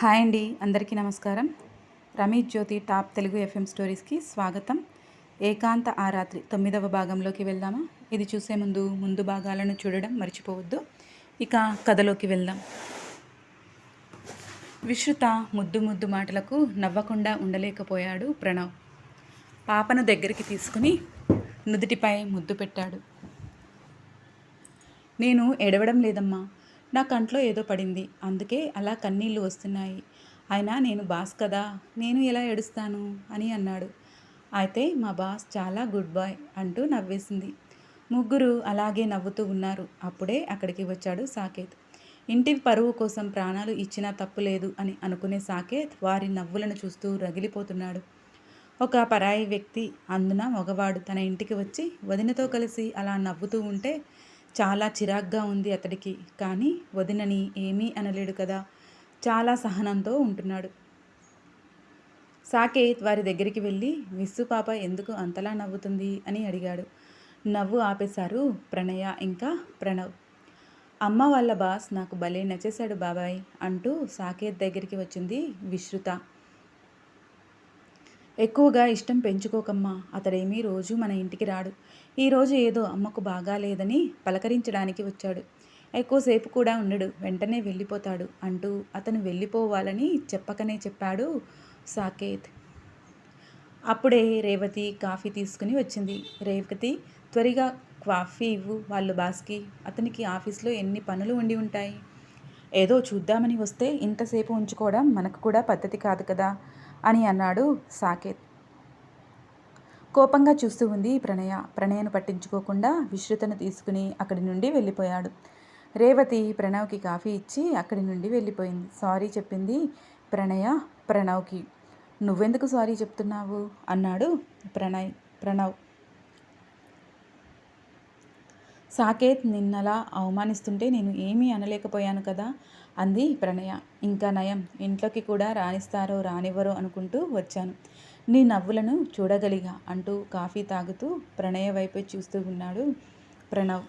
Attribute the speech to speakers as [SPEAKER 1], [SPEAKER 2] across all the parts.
[SPEAKER 1] Hi అండి అందరికీ నమస్కారం. రమేష్ జ్యోతి టాప్ తెలుగు ఎఫ్ఎం స్టోరీస్కి స్వాగతం. ఏకాంత ఆ రాత్రి తొమ్మిదవ భాగంలోకి వెళ్దామా? ఇది చూసే ముందు ముందు భాగాలను చూడడం మర్చిపోవద్దు. ఇక కథలోకి వెళ్దాం. విశ్రుత ముద్దు ముద్దు మాటలకు నవ్వకుండా ఉండలేకపోయాడు ప్రణవ్. పాపను దగ్గరికి తీసుకుని నుదుటిపై ముద్దు పెట్టాడు. నేను ఎడవడం లేదమ్మా. నా కంట్లో ఏదో పడింది. అందుకే అలా కన్నీళ్ళు వస్తున్నాయి. అయినా నేను బాస్ కదా నేను ఎలా ఏడుస్తాను? అని అన్నాడు. అయితే మా బాస్ చాలా గుడ్ బాయ్ అంటూ నవ్వేసింది. ముగ్గురు అలాగే నవ్వుతూ ఉన్నారు. అప్పుడే అక్కడికి వచ్చాడు సాకేత్. ఇంటి పరువు కోసం ప్రాణాలు ఇచ్చినా తప్పు లేదు అని అనుకునే సాకేత్ వారి నవ్వులను చూస్తూ రగిలిపోతున్నాడు. ఒక పరాయి వ్యక్తి అందున మగవాడు తన ఇంటికి వచ్చి వదినతో కలిసి అలా నవ్వుతూ ఉంటే చాలా చిరాగ్గా ఉంది అతడికి. కానీ వదినని ఏమీ అనలేడు కదా. చాలా సహనంతో ఉంటున్నాడు. సాకేత్ వారి దగ్గరికి వెళ్ళి విస్సు పాప ఎందుకు అంతలా నవ్వుతుంది? అని అడిగాడు. నవ్వు ఆపేశారు ప్రణయ ఇంకా ప్రణవ్. అమ్మ వాళ్ళ బాస్ నాకు భలే నచ్చేశాడు బాబాయ్ అంటూ సాకేత్ దగ్గరికి వచ్చింది విశ్రుత. ఎక్కువగా ఇష్టం పెంచుకోకమ్మా అతడేమీ రోజు మన ఇంటికి రాడు. ఈరోజు ఏదో అమ్మకు బాగాలేదని పలకరించడానికి వచ్చాడు. ఎక్కువసేపు కూడా ఉండడు వెంటనే వెళ్ళిపోతాడు అంటూ అతను వెళ్ళిపోవాలని చెప్పకనే చెప్పాడు సాకేత్. అప్పుడే రేవతి కాఫీ తీసుకుని వచ్చింది. రేవతి త్వరగా కాఫీ ఇవ్వు వాళ్ళు బాస్కి. అతనికి ఆఫీస్లో ఎన్ని పనులు ఉండి ఉంటాయి? ఏదో చూద్దామని వస్తే ఇంతసేపు ఉంచుకోవడం మనకు కూడా పద్ధతి కాదు కదా. అని అన్నాడు సాకేత్. కోపంగా చూస్తూ ఉంది ప్రణయ. ప్రణయను పట్టించుకోకుండా విశ్రుతను తీసుకుని అక్కడి నుండి వెళ్ళిపోయాడు. రేవతి ప్రణవ్కి కాఫీ ఇచ్చి అక్కడి నుండి వెళ్ళిపోయింది. సారీ చెప్పింది ప్రణయ. ప్రణవ్కి. నువ్వెందుకు సారీ చెప్తున్నావు? అన్నాడు ప్రణయ్. ప్రణవ్. సాకేత్ నిన్నలా అవమానిస్తుంటే నేను ఏమీ అనలేకపోయాను కదా అంది ప్రణయ. ఇంకా నయం. ఇంట్లోకి కూడా రాణిస్తారో రానివ్వరో అనుకుంటూ వచ్చాను. నీ నవ్వులను చూడగలిగా అంటూ కాఫీ తాగుతూ ప్రణయ వైపే చూస్తూ ఉన్నాడు ప్రణవ్.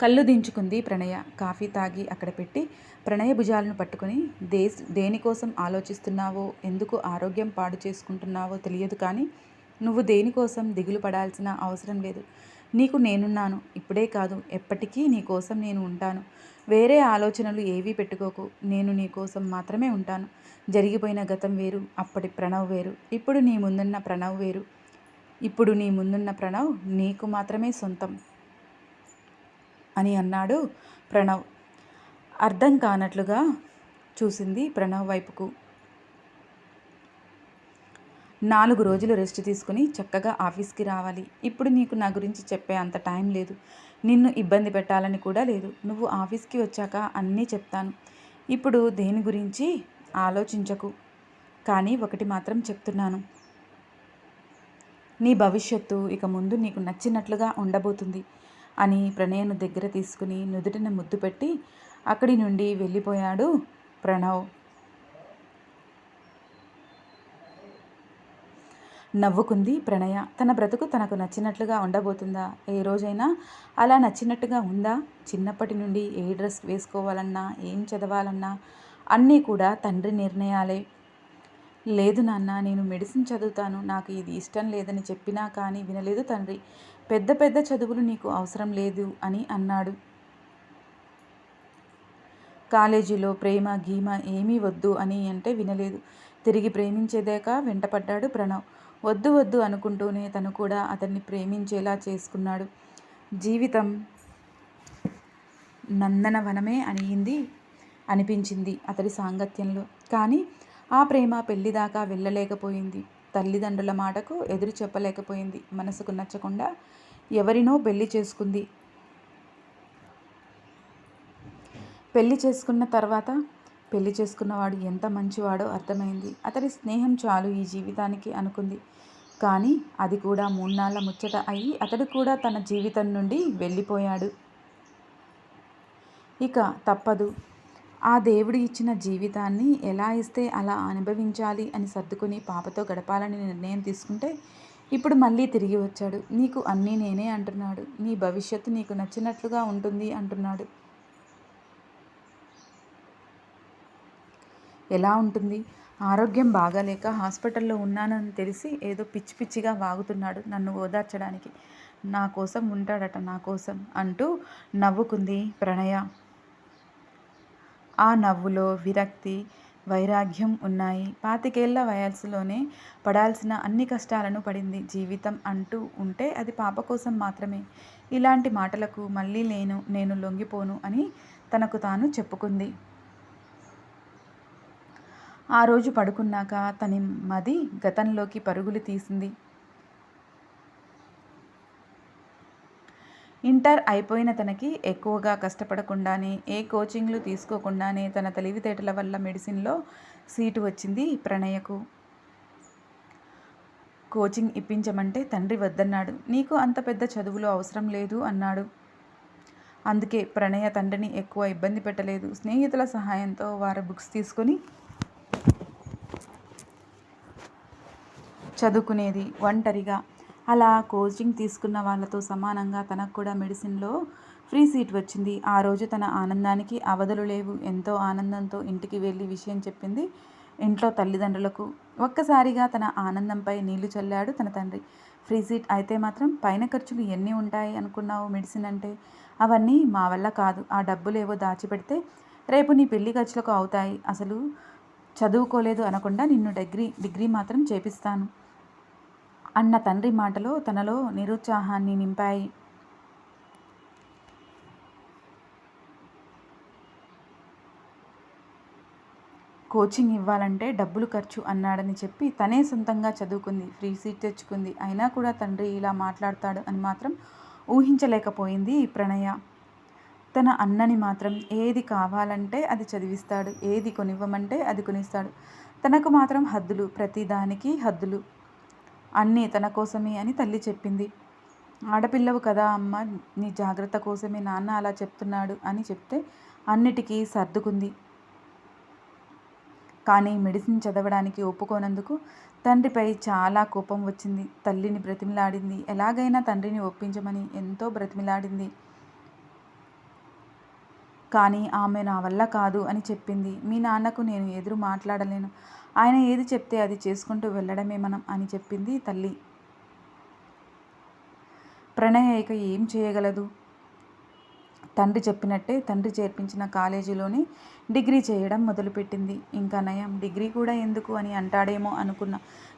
[SPEAKER 1] కళ్ళు దించుకుంది ప్రణయ. కాఫీ తాగి అక్కడ పెట్టి ప్రణయ భుజాలను పట్టుకుని దేశ దేనికోసం ఆలోచిస్తున్నావో ఎందుకు ఆరోగ్యం పాడు చేసుకుంటున్నావో తెలియదు కానీ నువ్వు దేనికోసం దిగులు పడాల్సిన అవసరం లేదు. నీకు నేనున్నాను. ఇప్పుడే కాదు. ఎప్పటికీ నీ కోసం నేను ఉంటాను. వేరే ఆలోచనలు ఏవీ పెట్టుకోకు. నేను నీ కోసం మాత్రమే ఉంటాను. జరిగిపోయిన గతం వేరు. అప్పటి ప్రణవ్ వేరు. ఇప్పుడు నీ ముందున్న ప్రణవ్ వేరు. ఇప్పుడు నీ ముందున్న ప్రణవ్ నీకు మాత్రమే సొంతం అని అన్నాడు ప్రణవ్. అర్థం కానట్లుగా చూసింది ప్రణవ్ వైపుకు. నాలుగు రోజులు రెస్ట్ తీసుకుని చక్కగా ఆఫీస్కి రావాలి. ఇప్పుడు నీకు నా గురించి చెప్పే అంత టైం లేదు. నిన్ను ఇబ్బంది పెట్టాలని కూడా లేదు. నువ్వు ఆఫీస్కి వచ్చాక అన్నీ చెప్తాను. ఇప్పుడు దేని గురించి? ఆలోచించకు. కానీ ఒకటి మాత్రం చెప్తున్నాను. నీ భవిష్యత్తు ఇక ముందు నీకు నచ్చినట్లుగా ఉండబోతుంది అని ప్రణయను దగ్గర తీసుకుని నుదుటిన ముద్దు పెట్టి అక్కడి నుండి వెళ్ళిపోయాడు ప్రణవ్. నవ్వుకుంది ప్రణయ. తన బ్రతుకు తనకు నచ్చినట్లుగా ఉండబోతుందా? ఏ రోజైనా అలా నచ్చినట్టుగా ఉందా? చిన్నప్పటి నుండి ఏ డ్రెస్ వేసుకోవాలన్నా ఏం చదవాలన్నా అన్నీ కూడా తండ్రి నిర్ణయాలే. లేదు నాన్న నేను మెడిసిన్ చదువుతాను. నాకు ఇది ఇష్టం లేదని చెప్పినా కానీ వినలేదు తండ్రి. పెద్ద పెద్ద చదువులు నీకు అవసరం లేదు అని అన్నాడు. కాలేజీలో ప్రేమ గీమ ఏమీ వద్దు అని అంటే వినలేదు. తిరిగి ప్రేమించేదాక వెంటపడ్డాడు ప్రణవ్. వద్దు వద్దు అనుకుంటూనే తను కూడా అతన్ని ప్రేమించేలా చేసుకున్నాడు. జీవితం నందనవనమే అనింది అనిపించింది అతడి సాంగత్యంలో. కానీ ఆ ప్రేమ పెళ్ళిదాకా వెళ్ళలేకపోయింది. తల్లిదండ్రుల మాటకు ఎదురు చెప్పలేకపోయింది. మనసుకు నచ్చకుండా ఎవరినో పెళ్ళి చేసుకుంది. పెళ్ళి చేసుకున్న తర్వాత పెళ్ళి చేసుకున్నవాడు ఎంత మంచివాడో అర్థమైంది. అతడి స్నేహం చాలు ఈ జీవితానికి అనుకుంది. కానీ అది కూడా మూన్నాళ్ళ ముచ్చట అయ్యి అతడు కూడా తన జీవితం నుండి వెళ్ళిపోయాడు. ఇక తప్పదు. ఆ దేవుడు ఇచ్చిన జీవితాన్ని ఎలా ఇస్తే అలా అనుభవించాలి అని సర్దుకుని పాపతో గడపాలని నిర్ణయం తీసుకుంటే ఇప్పుడు మళ్ళీ తిరిగి వచ్చాడు. నీకు అన్నీ నేనే అంటున్నాడు. నీ భవిష్యత్తు నీకు నచ్చినట్లుగా ఉంటుంది అంటున్నాడు. ఎలా ఉంటుంది? ఆరోగ్యం బాగాలేక హాస్పిటల్లో ఉన్నానని తెలిసి ఏదో పిచ్చి పిచ్చిగా వాగుతున్నాడు నన్ను ఓదార్చడానికి. నా కోసం ఉంటాడట నా కోసం అంటూ నవ్వుకుంది ప్రణయ. ఆ నవ్వులో విరక్తి వైరాగ్యం ఉన్నాయి. పాతికేళ్ళ వయస్సులోనే పడాల్సిన అన్ని కష్టాలను పడింది జీవితం అంటూ ఉంటే అది పాప కోసం మాత్రమే. ఇలాంటి మాటలకు మళ్ళీ నేను నేను లొంగిపోను అని తనకు తాను చెప్పుకుంది. ఆ రోజు పడుకున్నాక తని మది గతంలోకి పరుగులు తీసింది. ఇంటర్ అయిపోయిన తనకి ఎక్కువగా కష్టపడకుండానే ఏ కోచింగ్లు తీసుకోకుండానే తన తెలివితేటల వల్ల మెడిసిన్లో సీటు వచ్చింది ప్రణయకు. కోచింగ్ ఇప్పించమంటే తండ్రి వద్దన్నాడు. నీకు అంత పెద్ద చదువులు అవసరం లేదు అన్నాడు. అందుకే ప్రణయ తండ్రిని ఎక్కువ ఇబ్బంది పెట్టలేదు. స్నేహితుల సహాయంతో వారి బుక్స్ తీసుకొని చదువుకునేది ఒంటరిగా. అలా కోచింగ్ తీసుకున్న వాళ్ళతో సమానంగా తనకు కూడా మెడిసిన్లో ఫ్రీ సీట్ వచ్చింది. ఆ రోజు తన ఆనందానికి అవధులు లేవు. ఎంతో ఆనందంతో ఇంటికి వెళ్ళి విషయం చెప్పింది ఇంట్లో తల్లిదండ్రులకు. ఒక్కసారిగా తన ఆనందంపై నీళ్ళు చల్లాడు తన తండ్రి. ఫ్రీ సీట్ అయితే మాత్రం పైన ఖర్చులు ఎన్ని ఉంటాయి అనుకున్నావు మెడిసిన్ అంటే? అవన్నీ మా వల్ల కాదు. ఆ డబ్బులేవో దాచిపెడితే రేపు నీ పెళ్ళి ఖర్చులకు అవుతాయి. అసలు చదువుకోలేదు అనకుండా నిన్ను డిగ్రీ డిగ్రీ మాత్రం చేపిస్తాను. అన్న తండ్రి మాటలు తనలో నిరుత్సాహాన్ని నింపాయి. కోచింగ్ ఇవ్వాలంటే డబ్బులు ఖర్చు అన్నాడని చెప్పి తనే సొంతంగా చదువుకుంది. ఫ్రీ సీట్ తెచ్చుకుంది. అయినా కూడా తండ్రి ఇలా మాట్లాడతాడు అని మాత్రం ఊహించలేకపోయింది ప్రణయ. తన అన్నని మాత్రం ఏది కావాలంటే అది చదివిస్తాడు. ఏది కొనివ్వమంటే అది కొనిస్తాడు. తనకు మాత్రం హద్దులు ప్రతిదానికి హద్దులు. అన్నీ తన కోసమే అని తల్లి చెప్పింది. ఆడపిల్లవు కదా అమ్మ నీ జాగ్రత్త కోసమే నాన్న అలా చెప్తున్నాడు అని చెప్తే అన్నిటికీ సర్దుకుంది. కానీ మెడిసిన్ చదవడానికి ఒప్పుకోనందుకు తండ్రిపై చాలా కోపం వచ్చింది. తల్లిని బ్రతిమిలాడింది. ఎలాగైనా తండ్రిని ఒప్పించమని ఎంతో బ్రతిమిలాడింది. కానీ ఆమె నా వల్ల కాదు అని చెప్పింది. మీ నాన్నకు నేను ఎదురు మాట్లాడలేను. ఆయన ఏది చెప్తే అది చేసుకుంటూ వెళ్ళడమే మనం అని చెప్పింది తల్లి. ప్రణయ ఇక ఏం చేయగలదు? తండ్రి చెప్పినట్టే తండ్రి చేర్పించిన కాలేజీలోనే డిగ్రీ చేయడం మొదలుపెట్టింది. ఇంకా నయం డిగ్రీ కూడా ఎందుకు అని అంటాడేమో అనుకున్న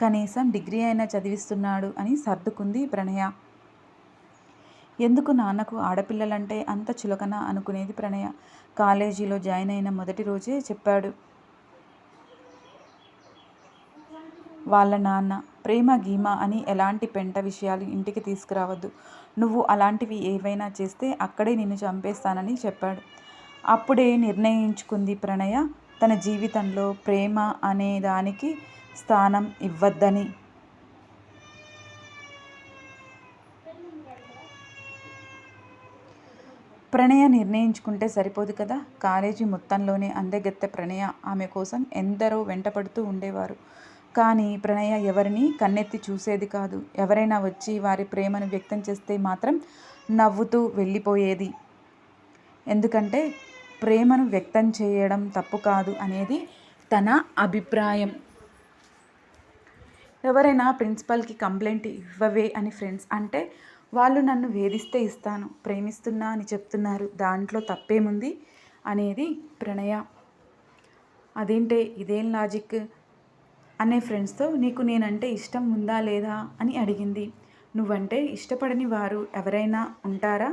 [SPEAKER 1] కనీసం డిగ్రీ అయినా చదివిస్తున్నాడు అని సర్దుకుంది ప్రణయ. ఎందుకు నాన్నకు ఆడపిల్లలంటే అంత చులకన అనుకునేది ప్రణయ. కాలేజీలో జాయిన్ అయిన మొదటి రోజే చెప్పాడు. వాళ్ళ నాన్న ప్రేమ గీమ అని ఎలాంటి పెంట విషయాలు ఇంటికి తీసుకురావద్దు. నువ్వు అలాంటివి ఏవైనా చేస్తే అక్కడే నిన్ను చంపేస్తానని చెప్పాడు. అప్పుడే నిర్ణయించుకుంది ప్రణయ. తన జీవితంలో ప్రేమ అనే దానికి స్థానం ఇవ్వద్దని ప్రణయ నిర్ణయించుకుంటే సరిపోదు కదా? కాలేజీ మొత్తంలోనే అందెగెత్తె ప్రణయ ఆమె కోసం ఎందరో వెంటపడుతూ ఉండేవారు. కానీ ప్రణయ ఎవరిని కన్నెత్తి చూసేది కాదు. ఎవరైనా వచ్చి వారి ప్రేమను వ్యక్తం చేస్తే మాత్రం నవ్వుతూ వెళ్ళిపోయేది. ఎందుకంటే ప్రేమను వ్యక్తం చేయడం తప్పు కాదు అనేది తన అభిప్రాయం. ఎవరైనా ప్రిన్సిపల్కి కంప్లైంట్ ఇవ్వవే అని ఫ్రెండ్స్ అంటే వాళ్ళు నన్ను వేధిస్తే ఇస్తాను ప్రేమిస్తున్నా అని చెప్తున్నారు. దాంట్లో తప్పేముంది అనేది ప్రణయ. అదేంటే ఇదేం లాజిక్ అనే ఫ్రెండ్స్తో నీకు నేనంటే ఇష్టం ఉందా లేదా అని అడిగింది. నువ్వంటే ఇష్టపడని వారు ఎవరైనా ఉంటారా?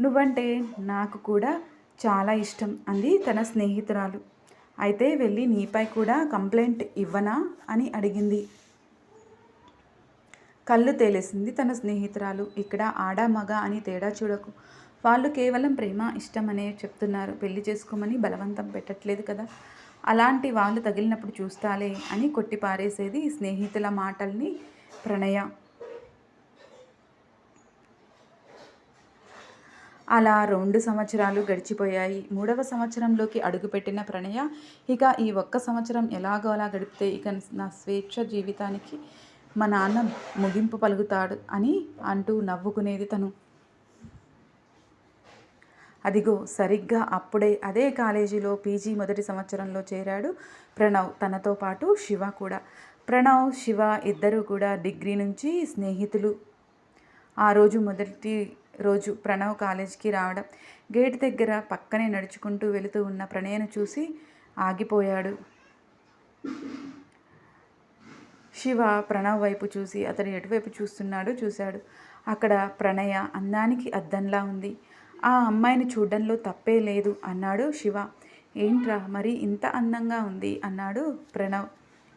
[SPEAKER 1] నువ్వంటే నాకు కూడా చాలా ఇష్టం అంది తన స్నేహితురాలు. అయితే వెళ్ళి నీపై కూడా కంప్లైంట్ ఇవ్వనా అని అడిగింది. కళ్ళు తేలేసింది తన స్నేహితురాలు. ఇక్కడ ఆడ మగ అని తేడా చూడకు. వాళ్ళు కేవలం ప్రేమ ఇష్టం అనే చెప్తున్నారు. పెళ్ళి చేసుకోమని బలవంతం పెట్టట్లేదు కదా. అలాంటి వాళ్ళు తగిలినప్పుడు చూస్తాలే అని కొట్టి పారేసేది స్నేహితుల మాటల్ని ప్రణయ. అలా రెండు సంవత్సరాలు గడిచిపోయాయి. మూడవ సంవత్సరంలోకి అడుగుపెట్టిన ప్రణయ ఇక ఈ ఒక్క సంవత్సరం ఎలాగో అలా గడిపితే ఇక నా స్వేచ్ఛ జీవితానికి మా నాన్న ముగింపు పలుకుతాడు అని అంటూ నవ్వుకునేది తను. అదిగో సరిగ్గా అప్పుడే అదే కాలేజీలో పీజీ మొదటి సంవత్సరంలో చేరాడు ప్రణవ్. తనతో పాటు శివ కూడా. ప్రణవ్ శివ ఇద్దరు కూడా డిగ్రీ నుంచి స్నేహితులు. ఆ రోజు మొదటి రోజు ప్రణవ్ కాలేజీకి రావడం గేట్ దగ్గర పక్కనే నడుచుకుంటూ వెళుతూ ఉన్న ప్రణయను చూసి ఆగిపోయాడు. శివ ప్రణవ్ వైపు చూసి అతను ఎటువైపు చూస్తున్నాడో చూశాడు. అక్కడ ప్రణయ అందానికి అద్దంలా ఉంది. ఆ అమ్మాయిని చూడడంలో తప్పే లేదు అన్నాడు శివ. ఏంట్రా మరి ఇంత అందంగా ఉంది అన్నాడు ప్రణవ్.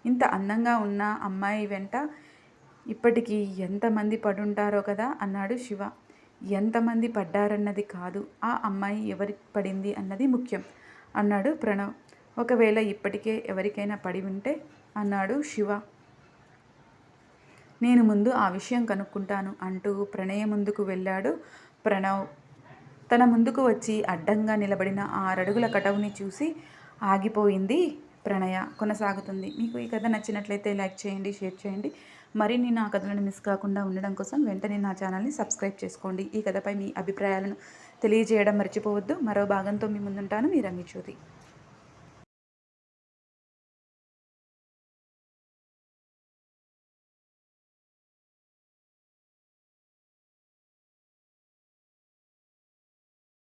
[SPEAKER 1] ఇంత అందంగా ఉన్న అమ్మాయి వెంట ఇప్పటికీ ఎంతమంది పడుంటారో కదా అన్నాడు శివ. ఎంతమంది పడ్డారన్నది కాదు ఆ అమ్మాయి ఎవరికి పడింది అన్నది ముఖ్యం అన్నాడు ప్రణవ్. ఒకవేళ ఇప్పటికే ఎవరికైనా పడి ఉంటే అన్నాడు శివ. నేను ముందు ఆ విషయం కనుక్కుంటాను అంటూ ప్రణయ ముందుకు వెళ్ళాడు. ప్రణవ్ తన ముందుకు వచ్చి అడ్డంగా నిలబడిన ఆరడుగుల కటవుని చూసి ఆగిపోయింది. ప్రణయ కొనసాగుతుంది. మీకు ఈ కథ నచ్చినట్లయితే లైక్ చేయండి షేర్ చేయండి. మరిన్ని నా కథలను మిస్ కాకుండా ఉండడం కోసం వెంటనే నా ఛానల్ని సబ్స్క్రైబ్ చేసుకోండి. ఈ కథపై మీ అభిప్రాయాలను తెలియజేయడం మర్చిపోవద్దు. మరో భాగంతో మీ ముందుంటాను. మీ రమి